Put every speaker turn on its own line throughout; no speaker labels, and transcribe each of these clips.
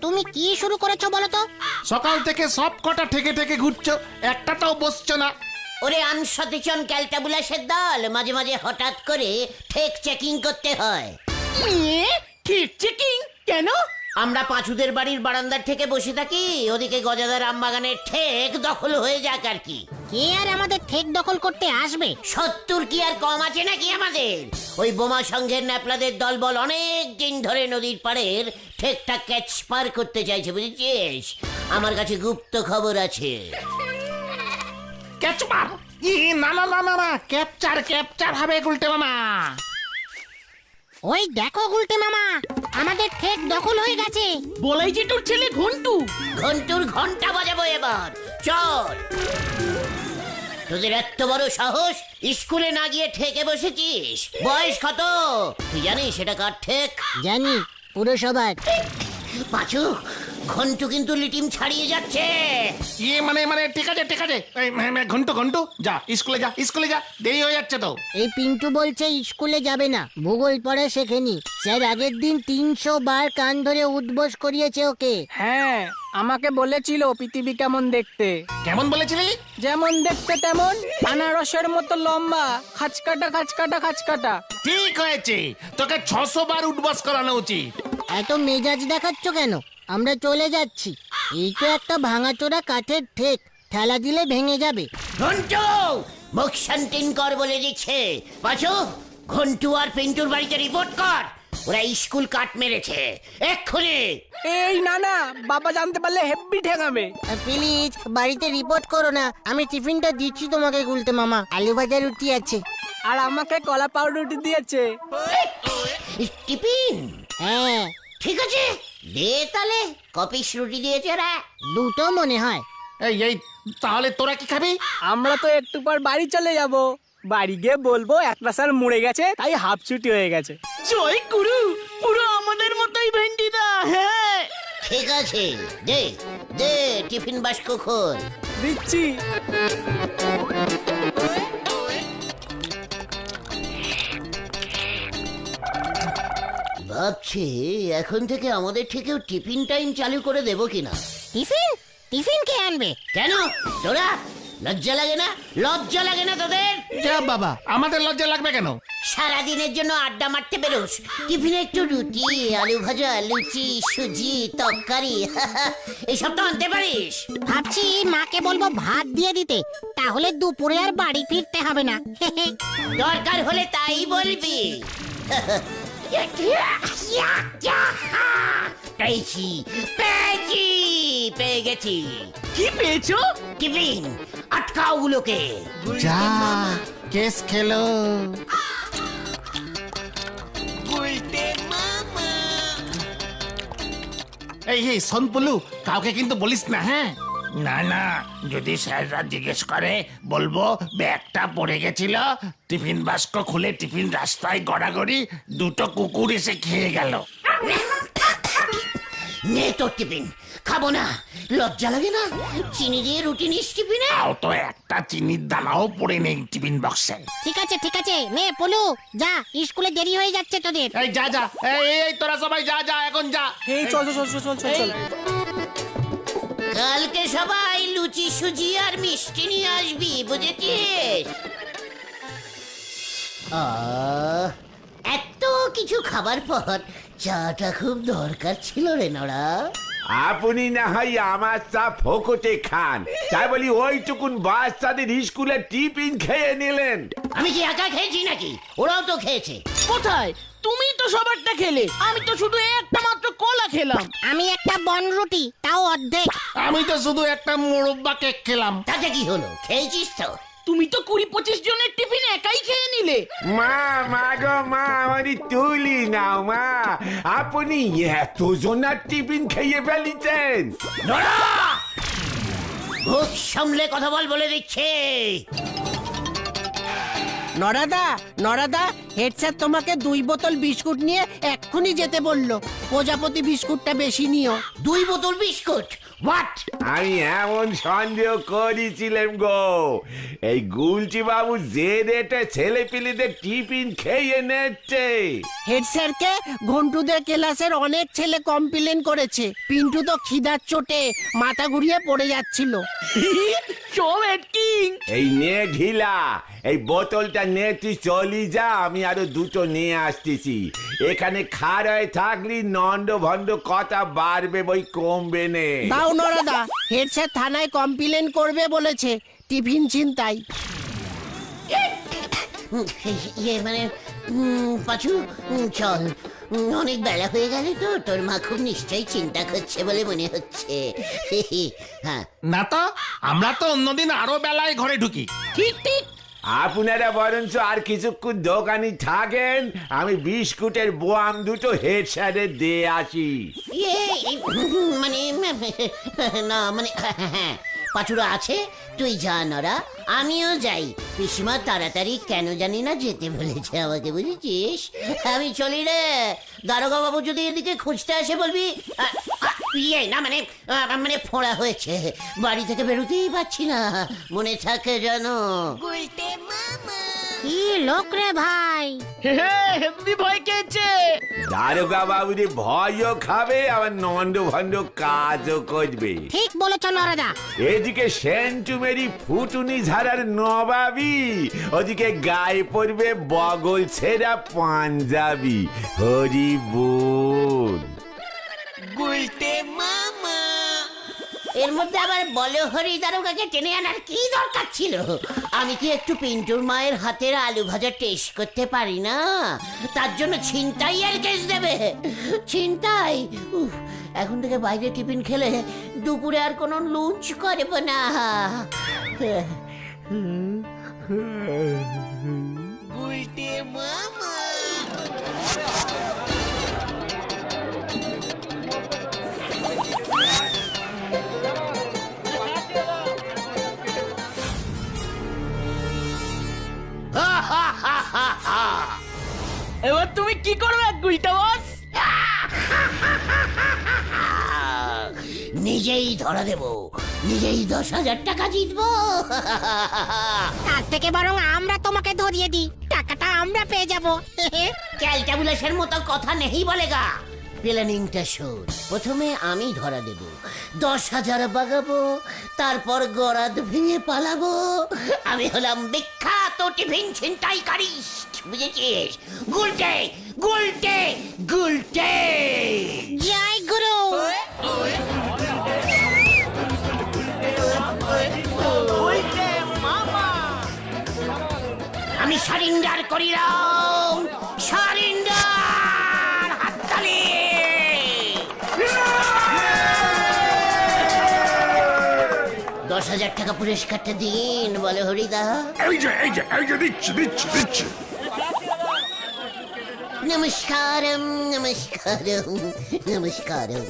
তুমি কি শুরু করেছ বলো তো?
সকাল থেকে সব কটা ঠেকে ঠেকে ঘুরছো একটাটাও বসছো না।
ওরে আনসচেতন ক্যালটাবুলাসের দল মাঝে মাঝে হঠাৎ করে ঠেক চেকিং করতে হয়।
ঠিক চেকিং কেন?
আমরা পাঁচুদের বাড়ির বারান্দার থেকে বসে থাকি ওদিকে গজাদার আমবাগানের ঠেক দখল হয়ে যাক আর কি।
কে আর আমাদের ঠেক দখল করতে আসবে?
সত্তর কি আর কম আছে নাকি আমাদের? ওই বোমা সংঘের ন্যাপলাদের দলবল অনেক দিন ধরে নদীর পাড়ের ঠেকটা ক্যাচ পার করতে চাইছে বুঝেছিস? আমার কাছে গুপ্ত খবর আছে।
ক্যাচমার ই না না না না না ক্যাপচার ক্যাপচার হবে উল্টে মামা।
ওই দেখো গুলটে মামা আমাদের ঠেক দখল হয়ে গেছে।
বলাই যে তোর ছেলে ঘন্টু।
ঘন্টুর ঘণ্টা বাজাবো এবার। চল। তোদের এত বড় সাহস স্কুলে না গিয়ে ঠেকে বসেছিস। বয়স কত? তুই জানিস সেটা কার ঠেক?
জানি পুরো পুরসভার।
পাঁচু ঘন্টু কিন্তু লিটিম ছাড়িয়ে যাচ্ছে।
ইয়ে মানে মানে ঠিক আছে ঠিক আছে। এই, মে, মে, ঘন্টু ঘন্টু যা স্কুলে যা স্কুলে যা দেরি হয়ে যাচ্ছে তো।
এই পিন্টু বলছে স্কুলে যাবে না ভূগোল পড়া শেখেনি। স্যার আগের দিন তিনশো বার কান ধরে উদ্বোস করিয়েছে ওকে।
হ্যাঁ আমাকে বলেছিল পৃথিবী কেমন দেখতে।
কেমন বলেছিলি?
যেমন দেখতে তেমন আনারসের মতো লম্বা খাচকাটা খাচকাটা খাচকাটা।
ঠিক হয়েছে তোকে ছশো বার উঠবাস করানো উচিত।
এত মেজাজ দেখাচ্ছ কেন? আমরা চলে যাচ্ছি। এই তো একটা ভাঙাচোরা কাঠের ঠেক। ঠেলা দিলে ভেঙে যাবে।
ঘন্টু! মুখ শান্তিন কর বলে দিচ্ছে। পাঁচু ঘন্টু আর পিন্টুর বাড়িতে রিপোর্ট কর। ওরা স্কুল কাট মেরেছে। এক্ষুনি!
এই না না বাবা জানতে পারলে হেব্বি ঠেঙাবে।
প্লিজ বাড়িতে রিপোর্ট করো না। আমি টিফিনটা দিচ্ছি তোমাকে গুলতে মামা। আলু ভাজা রুটি আছে।
আর আমাকে কলা পাউরুটি দিয়েছে।
টিফিন?
হ্যাঁ।
ঠিক আছে। দে তাহলে কপিস রুটি দিয়েছে ওরা
দুটো মনে হয়।
এই এই তাহলে তোরা কি খাবি?
আমরা তো একটু পর বাড়ি চলে যাব। বাড়ি গিয়ে বলব একটা স্যার মরে গেছে তাই হাফ ছুটি হয়ে গেছে।
জয় গুরু পুরো আমাদের মতোই ভেন্ডিদা হ্যাঁ।
ঠিক আছে দে দে টিফিন বাস্ক খোল।
দিচ্ছি।
ভাবছি এখন থেকে আমাদের থেকেও টিফিন টাইম চালু করে দেবো কিনা।
টিফিন? টিফিন কে আনবে?
কেন? তোরা? লজ্জা লাগে না? লজ্জা লাগে না তোদের?
যা বাবা আমাদের লজ্জা লাগবে কেন?
সারাদিনের জন্য আড্ডা মারতে বেরোস। টিফিনে একটু রুটি আলু ভাজা লুচি সুজি তরকারি এইসব তো আনতে পারিস।
ভাবছি মাকে বলব ভাত দিয়ে দিতে তাহলে দুপুরে আর বাড়ি ফিরতে হবে না।
দরকার হলে তাই বলবি। পেয়েছি পেয়েছি পেয়ে গেছি
কি পেয়েছ?
টিফিন আটকাও গুলোকে
যা কেস খেলো। এই এই সনপুলু কাউকে কিন্তু বলিস না হ্যাঁ? না না যদি স্যাররা জিজ্ঞেস করে বলব ব্যাগটা পড়ে গেছিল টিফিন বাস্ক খুলে টিফিন রাস্তায় গড়াগড়ি দুটো কুকুর এসে খেয়ে গেল।
নে তোর টিফিন খাব না লজ্জা লাগে না? চিনি দিয়ে রুটি নিস টিফিনে?
তাও তো একটা চিনির দানাও পড়ে নেই টিফিন বক্সে।
ঠিক আছে ঠিক আছে নে পলু যা স্কুলে দেরি হয়ে যাচ্ছে তোদের।
এই যা যা এই তোরা সবাই যা যা এখন যা।
এই চল চল চল চল চল চল।
কালকে সবাই লুচি সুজি আর মিষ্টি নিয়ে আসবি বুঝেছিস? আহ, এত কিছু খাবার পর চাটা খুব দরকার ছিল রে নড়া।
আপনি না হয় আমার চা ফোকটে খান। তাই বলি ওইটুকুন বাচ্চাদের স্কুলে টিফিন খেয়ে নিলেন।
আমি কি একা খেয়েছি নাকি? ওরাও তো খেয়েছে।
কোথায়? তুমি তো সবারটা খেলে। আমি তো শুধু একটা মাত্র কলা খেলাম।
আমি একটা বন রুটি তাও অর্ধেক।
আমি তো শুধু একটা মোরব্বা কেক খেলাম।
তাতে কি হলো? খেয়েছিস তো?
তুমি তো কুড়ি পঁচিশ জনের টিফিন একাই খেয়ে নিলে।
মা মা গো মা আমারই তুলি নাও মা। আপনি এত জনার টিফিন খেয়ে ফেলিছেন।
নড়া! মুখ সামলে কথা বল বলে দিচ্ছে।
নরাদা নরাদা হেড স্যার তোমাকে দুই বোতল বিস্কুট নিয়ে এক্ষুনি যেতে বলল। প্রজাপতি বিস্কুটটা বেশি নিও।
দুই বোতল বিস্কুট? হোয়াট
আমি এমন সন্দেহ করেছিলাম গো। এই গুলচি বাবু যে রেটে ছেলে পিলিদের টিফিন খেয়ে নিচ্ছে।
হেড স্যারকে ঘন্টুদের ক্লাসের অনেক ছেলে কমপ্লেন করেছে। পিন্টু তো খিদার চোটে মাথা ঘুরিয়ে পড়ে যাচ্ছিল।
এই নে ঢিলা এই বোতলটা নে তুই চলি যা আমি আরও দুটো নিয়ে আসতেছি। এখানে খাড়ায় থাকলি নন্দ ভন্ড কথা বাড়বে বই কমবে নে।
দাও নরাদা হেড স্যার থানায় কমপ্লেন করবে বলেছে টিফিন চিন্তাই
ইয়ে মানে পাঁচু চল। অনেক বেলা হয়ে গেল তো তোর মা খুব নিশ্চয়ই চিন্তা করছে বলে মনে হচ্ছে। হ্যাঁ
না তো আমরা তো অন্যদিন আরও বেলায় ঘরে ঢুকি।
ঠিক ঠিক
আপনারা বরঞ্চ আর কিছুক্ষণ দোকানি থাকেন আমি বিস্কুটের বোয়াম দুটো হেড স্যারের দিয়ে আসি।
ইয়ে উম, মানে না মানে হ্যাঁ পাঁচুরা আছে তুই যা নরা। আমিও যাই। পিসিমা তাড়াতাড়ি কেন জানি না যেতে বলেছে আমাকে বুঝেছিস? আমি চলি রে। দারোগা বাবু যদি এদিকে খুঁজতে আসে বলবি আ, আ, ইয়ে না মানে আ, মানে ফোড়া হয়েছে। বাড়ি থেকে বেরোতেই পারছি না। মনে থাকে জানো
কি লোক রে ভাই?
ভয় খেয়েছে
দারোগা বাবুরে ভয়ও খাবে আবার নন্দ ভন্ড কাজও করবে।
ঠিক বলেছ নরাদা।
এদিকে সেন্টুমেরি ফুটুনি ঝাড়ার নবাবি। ওদিকে গায়ে পড়বে বগল ছেঁড়া পাঞ্জাবি। হরি বল।
এর মধ্যে আবার বলে হরি দারোগাকে টেনে আনার কি দরকার ছিল? আমি কি একটু পিন্টুর মায়ের হাতের আলু ভাজা টেস্ট করতে পারি না? তার জন্য ছিনতাই আর কেস দেবে। ছিনতাই? উফ, এখন থেকে বাইরে টিফিন খেলে দুপুরে আর কোনো লুঞ্চ করব না।
এবার তুমি কি করবে গুলটা বস?
নিজেই ধরা দেব। নিজেই দশ হাজার টাকা জিতবো।
তার থেকে বরং আমরা তোমাকে ধরিয়ে দিই। টাকাটা আমরা পেয়ে যাব।
ক্যালটাবুলেশন মতো কথা নেই বলেগা প্ল্যানিংটা শোন। প্রথমে আমি ধরা দেব। দশ হাজার বাগাবো তারপর গরাদ ভেঙে পালাবো। আমি হলাম বিখ্যাত টিফিন ছিনতাইকারী বুঝেছিস? গুলটে গুলটে গুলটে।
জয় গুরু।
আমি সারিন্ডার করিলাম সারিন্ডার হাততালি। দশ হাজার টাকা পুরস্কারটা দিন বলে হরিদা।
এই যে এই যে এই যে দিচ্ছি দিচ্ছি দিচ্ছি।
নমস্কারম নমস্কারম নমস্কারম।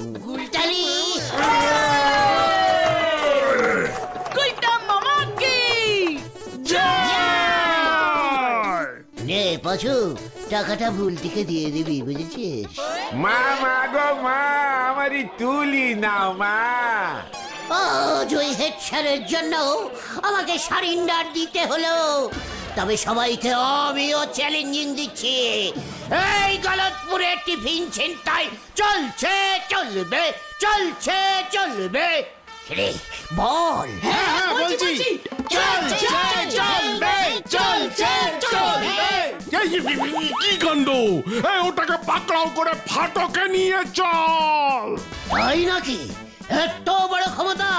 নে পাছু টাকাটা ভুলটিকে দিয়ে দিবি বুঝেছিস?
মা মা গো মা আমারই তুলি নাও মা।
ও জয় হেড স্যারের জন্য আমাকে সারিন্ডার দিতে হলো। তবে সবাইকে আমিও চ্যালেঞ্জিং দিচ্ছি। এই গলতপুরে টিফিন ছিনতাই চলছে চলবে চলছে চলবে। রে বল।
হ্যাঁ বলছি। কি কাণ্ড ওটাকে পাকড়াও করে ফাটকে নিয়ে চল
তাই নাকি এত বড় ক্ষমতা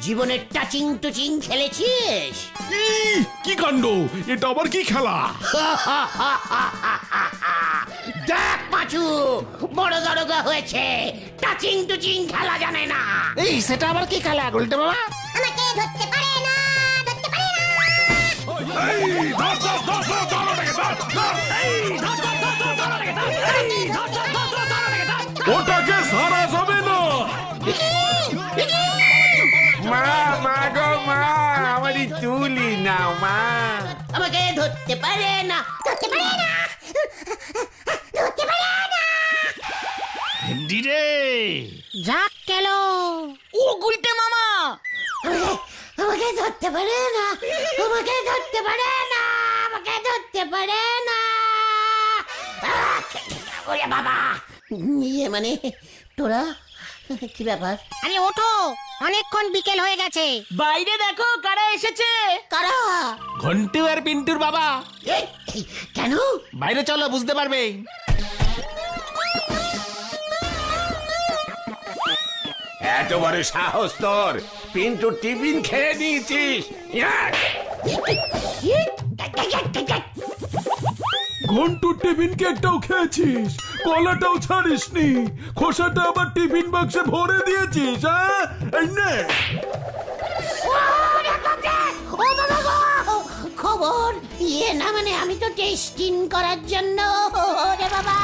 জীবনের টাচিং টুচিং খেলেছিস
কি কি কাণ্ড এটা আবার কি খেলা?
দেখ পাচু বড় দরগা হয়েছে টাচিং টুচিং খেলা জানে না
এই সেটা আবার কি খেলা? উল্টে বাবা ওটাকে সারা যাবে না।
মা মা গো মা আমারই চুলি না মা।
আমাকে ধরতে পারে না। ধরতে পারে না। ধরতে পারে না। আমাকে ধরতে পারে না আমাকে ধরতে পারে না। ওরে বাবা। ইয়ে মানে তোরা? কি ব্যাপার?
আরে ওঠো। অনেকক্ষণ বিকেল হয়ে গেছে।
বাইরে দেখো কারা এসেছে?
কারা?
ঘন্টু আর পিন্টুর বাবা।
কেন?
বাইরে চলো বুঝতে পারবে।
এত বড় সাহস তোর। পিন্টু টিফিন খেয়ে নিয়েছিস। ইয়াক!
ঘন্টু টিফিন কেকটাও খেয়েছিস কলাটাও ছাড়িসনি খোসাটা আবার টিফিন বাক্সে ভরে দিয়েছিস হ্যাঁ এই নে!
খবর? ইয়ে না মানে আমি তো টেস্টিং করার জন্য। বাবা।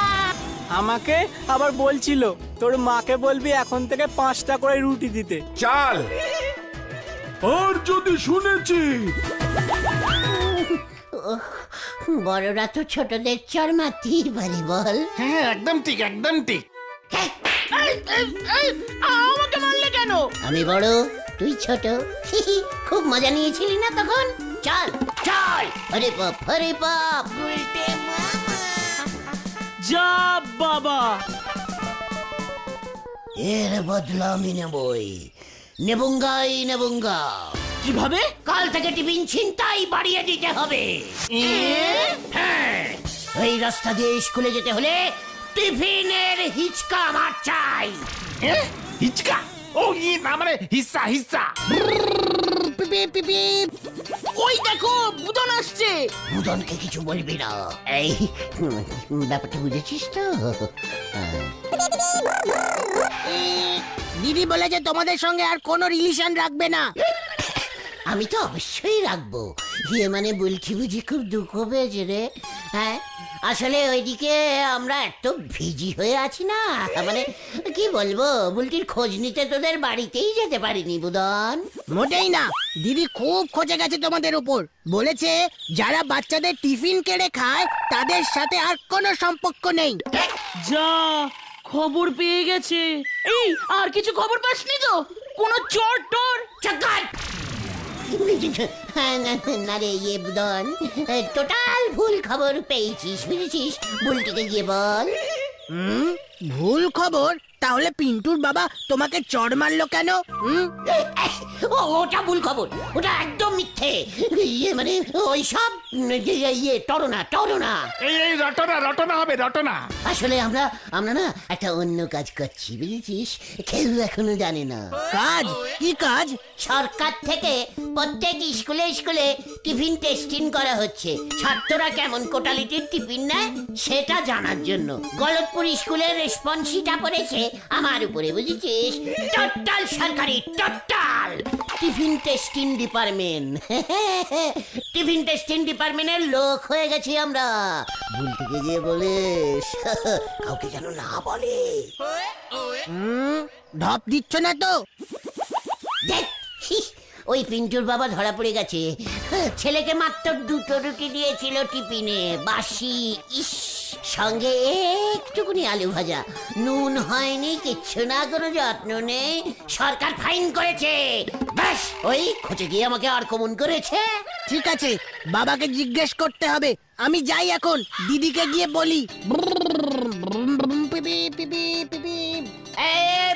আমাকে আবার বলছিল তোর মাকে বলবি এখন থেকে পাঁচটা করে রুটি দিতে।
চল।
আর যদি শুনেছি।
বড়রা তো ছোটদের চর মারতেই পারে বল।
হ্যাঁ একদম ঠিক একদম ঠিক।
হ্যাঁ,
এই, এই, এই, আমাকে মারলে কেন?
আমি বড় তুই ছোট। খুব মজা নিয়েছিলি না তখন? চল। চল আরে বাপ আরে বাপ। উল্টে মামা।
যা বাবা।
এর বদলা আমি নেবই। নেবুঙ্গাই নেবঙ্গা
কীভাবে
কাল থেকে টিফিন ছিনতাই বাড়িয়ে দিতে হবে হ্যাঁ এই রাস্তা দিয়ে স্কুলে যেতে হলে টিফিনের হিচকা আমার চাই
হিচকা ও ই না মানে হিস্সা হিস্সা
পিপি পিপি
ওই দেখো বুদন আসছে
বুদনকে কিছু বলবি না এই ব্যাপারটা বুঝেছিস তো হ্যাঁ।
দিদি বলেছে তোমাদের সঙ্গে আর কোনো রিলেশন রাখবে না।
আমি তো অবশ্যই রাখব। ইয়ে মানে বলছি বুঝি খুব দুঃখ পেয়েছে রে। হ্যাঁ আসলে ওইদিকে আমরা এত ভিজি হয়ে আছি না। মানে কি বলব বুলটির খোঁজ নিতে তোদের বাড়িতেই যেতে পারিনি বুদন।
মোটেই না দিদি খুব খোঁজে গেছে তোমাদের উপর। বলেছে যারা বাচ্চাদের টিফিন কেড়ে খায় তাদের সাথে আর কোনো সম্পর্ক নেই।
যা খবর পেয়ে গেছে। এই আর কিছু খবর পাসনি তো? কোনো চোর টোর?
হ্যাঁ, না, না রে ইয়ে বুদন টোটাল ভুল খবর পেয়েছিস বুঝেছিস? ভুলটিকে গিয়ে বল।
হুম? ভুল খবর? তাহলে পিন্টুর বাবা তোমাকে চড় মারলো কেন? হুম?
ও ওটা ভুল খবর। ওটা একদম মিথ্যে। ইয়ে মানে ওই সব ইয়ে টরনা টরনা।
এই এই রটনা রটনা হবে রটনা।
আসলে আমরা আমরা না একটা অন্য কাজ করছি বুঝেছিস? কেউ এখনও জানে না।
কাজ? কি কাজ?
সরকার থেকে প্রত্যেক স্কুলে স্কুলে টিফিন টেস্টিং করা হচ্ছে। ছাত্ররা কেমন কোটালিটির টিফিন নেয় সেটা জানার জন্য। গলতপুর স্কুলের রেসপন্সিটা পড়েছে। আমার উপরে বুঝেছিস? টোটাল সরকারি total tiffin testing department. Tiffin testing ডিপার্টমেন্টের লোক হয়ে গেছি আমরা। ভুল থেকে গিয়ে বলিস। কাউকে যেন না বলে।
ঢপ দিচ্ছ না তো।
দেখ ওই পিন্টুর বাবা ধরা পড়ে গেছে। ছেলেকে মাত্র দুটো রুটি দিয়েছিল টিফিনে। বাসি ইস। সঙ্গে একটুকুনি আলু ভাজা। নুন হয়নি কিচ্ছু না কোনো যত্ন নেই। সরকার ফাইন করেছে। ব্যাস ওই খোঁজে গিয়ে আমাকে আর কমন করেছে।
ঠিক আছে বাবাকে জিজ্ঞেস করতে হবে। আমি যাই এখন দিদিকে গিয়ে বলি।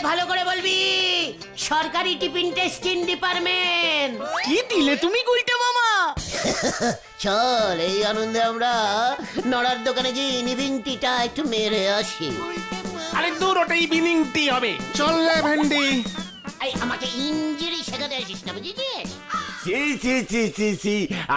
ভালো করে বলবি। সরকারি টিফিন টেস্টিং ডিপার্টমেন্ট।
কি দিলে তুমি গুলটে
চল এই আনন্দে আমরা নড়ার দোকানে যে নিবিংটিটা একটু মেরে আসি।
আরে দূর ওটা ইভিনিং টি হবে। চললে ভেন্ডি।
এই আমাকে ইঞ্জুরি শেখাতে আসিস না বুঝেছিস?
সি সি সি সি সি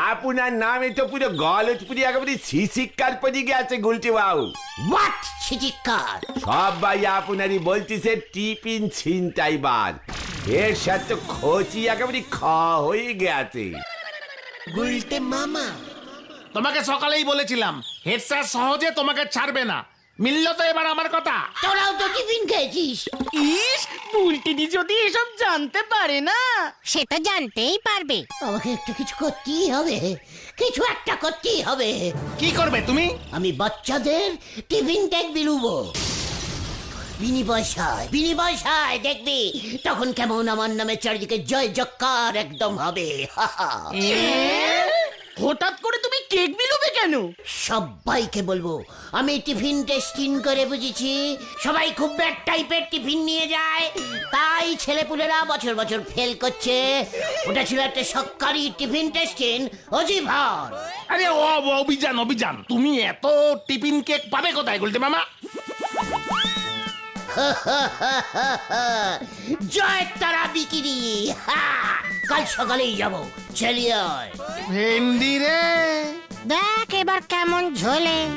আপনার নামে তো পুরো গলতপুরি একেবারে শিশিকার পড়ে গেছে গুলটি বাবু।
হোয়াট ছিচিকার
সবাই আপনারই বলতেছে টিফিন ছিনতাইবার। এর সাথে খোঁচি একেবারে খ হয়ে গেছে।
তোমাকে সকালেই বলেছিলাম হেড স্যার সহজে তোমাকে ছাড়বে না। মিলল তো এবার আমার কথা।
তোরাও তো টিফিন খেয়েছিস।
ইস বুলটিদি যদি এসব জানতে পারে না।
সেটা জানতেই পারবে।
আমাকে একটু কিছু করতেই হবে। কিছু একটা করতেই হবে।
কি করবে তুমি?
আমি বাচ্চাদের টিফিন টেক বিলুবো। বিনি পয়সায় বিনি পয়সায় দেখবি তখন কেমন আমার নামে চারিদিকে জয় জক্কার একদম হবে।
হঠাৎ করে তুমি কেক বিলোবে কেন?
সবাইকে বলব আমি টিফিন টেস্টিং করে বুঝেছি সবাই খুব ব্যাড টাইপের টিফিন নিয়ে যায় তাই ছেলেপুলেরা বছর বছর ফেল করছে। ওটা ছিল একটা সরকারি টিফিন টেস্টিং অজিভর
আরে ও, অভিযান অভিযান। তুমি এত টিফিন কেক পাবে কোথায় গুলতে মামা?
জয় তারা বিকিরি হা! কাল সকালেই যাব চলিয়ে আয়।
ভেন্ডি রে
দেখ এবার কেমন ঝোলে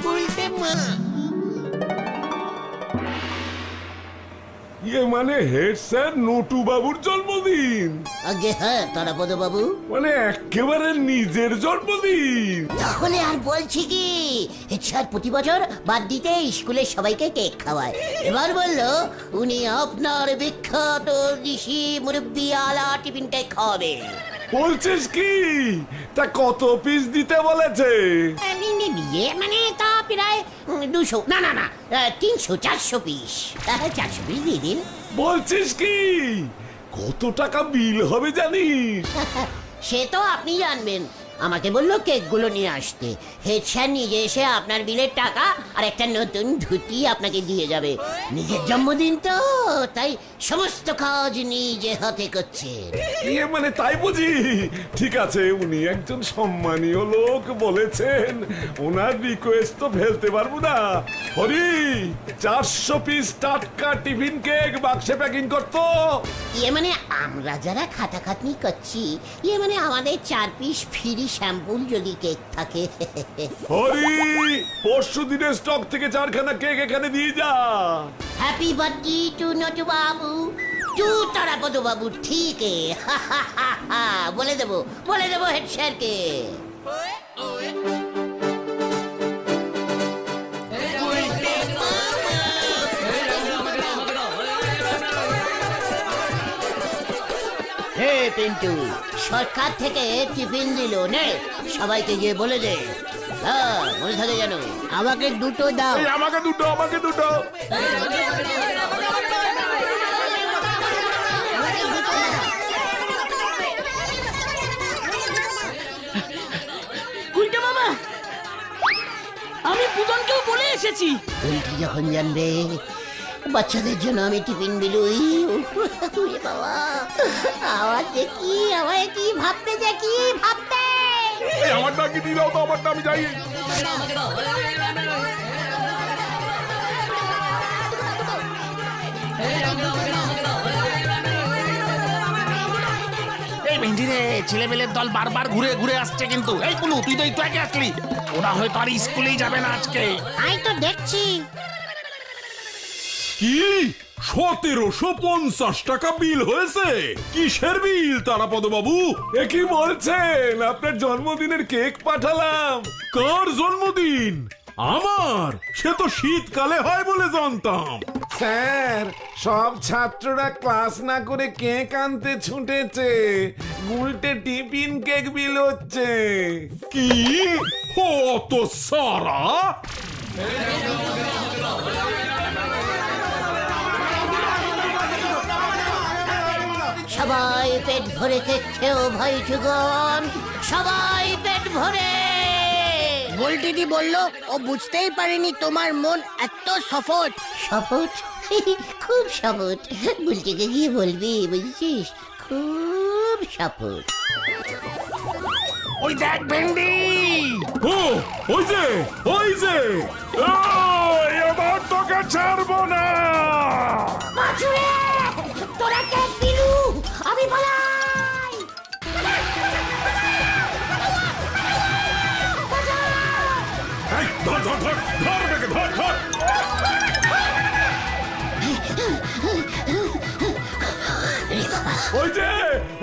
ইয়ে মানে হেড স্যার নটু বাবুর জন্মদিন।
আগে হ্যাঁ তারাপদ বাবু।
মানে একেবারে নিজের জন্মদিন।
তাহলে আর বলছি কি স্যার প্রতি বছর বাদ দিতে স্কুলের সবাইকে কেক খাওয়ায়। এবার বলল উনি আপনার বিখ্যাত ঋষি মুরব্বি আলা টিফিনটাই খাওয়াবে
বলছিস কি? তা কত পিস দিতে বলেছে?
বিয়ে মানে তা প্রায় দুশো না না না তিনশো চারশো পিস চারশো পিস দিয়ে দিন।
বলছিস কি? কত টাকা বিল হবে জানিস?
সে তো আপনি জানবেন। আমাকে বলল কেকগুলো নিয়ে আসতে। হেড স্যার নিজে এসে আপনার বিলের টাকা আর একটা নতুন ধুতি আপনাকে দিয়ে যাবে। নিজের জন্মদিন তো তাই সমস্ত কাজ নিজে হাতে করছেন
ইয়ে মানে তাই বুঝি? ঠিক আছে উনি একজন সম্মানীয় লোক বলেছেন। ওনার রিকোয়েস্ট তো ফেলতে পারব না। হরি চারশো পিস টাটকা টিফিন কেক বাক্সে প্যাকিং করতো।
ইয়ে মানে আমরা যারা খাটাখাটনি করছি ইয়ে মানে আমাদের চার পিস ফ্রি শ্যাম্পুল যদি কেক থাকে
হরি পরশু দিনের স্টক থেকে চারখানা কেক এখানে দিয়ে যা
happy birthday to Natu Babu two Tarapada বাবু ঠিক এ। হা, হা, হা, হা। বলে দেবো বলে দেবো হেড স্যারকে হে পিন্টু সরকার থেকে টিফিন দিল নে সবাইকে গিয়ে বলে দে। হ্যাঁ মনে থাকে যেন
আমাকে দুটো দাও।
এই আমাকে দুটো আমাকে দুটো।
মামা আমি পুজনকেও বলে এসেছি।
যখন জানবে বাচ্চাদের জন্য আমি টিফিন বিলুই বাবা। আমার যে কি আমায় কি ভাবতে যে কি ভাবতে?
এই আমারটা কি দিয়ে দাও তো আমারটা আমি যাই
এই ভেন্ডি রে ছেলেমেলের দল বারবার ঘুরে ঘুরে আসছে কিন্তু। এই কুলু তুই তো একটু আগে আসলি। ওরা হয়তো আর স্কুলেই যাবে না আজকে।
তাই তো দেখছি।
কি? সতেরোশো পঞ্চাশ টাকা বিল হয়েছে। কিসের বিল তারাপদ বাবু এ কি বলছেন? আপনার জন্মদিনের কেক পাঠালাম। কার জন্মদিন? আমার? সে তো শীতকালে হয় বলে জানতাম।
স্যার সব ছাত্ররা ক্লাস না করে কেক আনতে ছুটেছে। উল্টে টিফিন কেক বিল হচ্ছে।
কি? অত সারা।
সবাই পেট ভরে খেয়েও ভাই যুগন সবাই পেট ভরে।
গোলটিদি বলল ও বুঝতেই পারেনি তোমার মন এত সফট।
সফট? খুব সফট। বুলটিকে গিয়ে বলবি বুঝছিস? খুব সফট।
ওই দেখ ভেন্ডি।
ও ওই যে ওই যে। এবার তোকে ছাড়বো না।
বাছুরে
ওই যে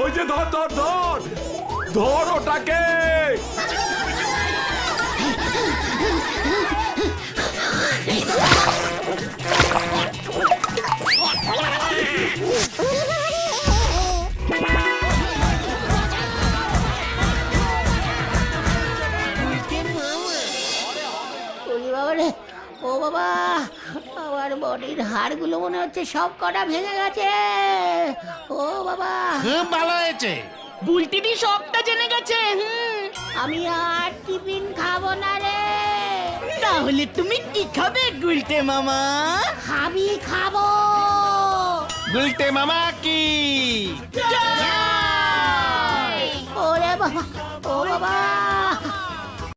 ওই যে ধর ধর ধর। ধর ওটাকে।
ও বাবা। বডির হাড়গুলো মনে হচ্ছে সব কটা ভেঙে গেছে। ও বাবা।
খুব ভালো হয়েছে।
বুলটিটি সবটা জেনে গেছে হুম।
আমি আর টিফিন খাব না রে।
তাহলে তুমি কি খাবে গুলটে মামা?
খাবি খাব।
গুলটে মামা কি?
ওরে বাবা ও বাবা।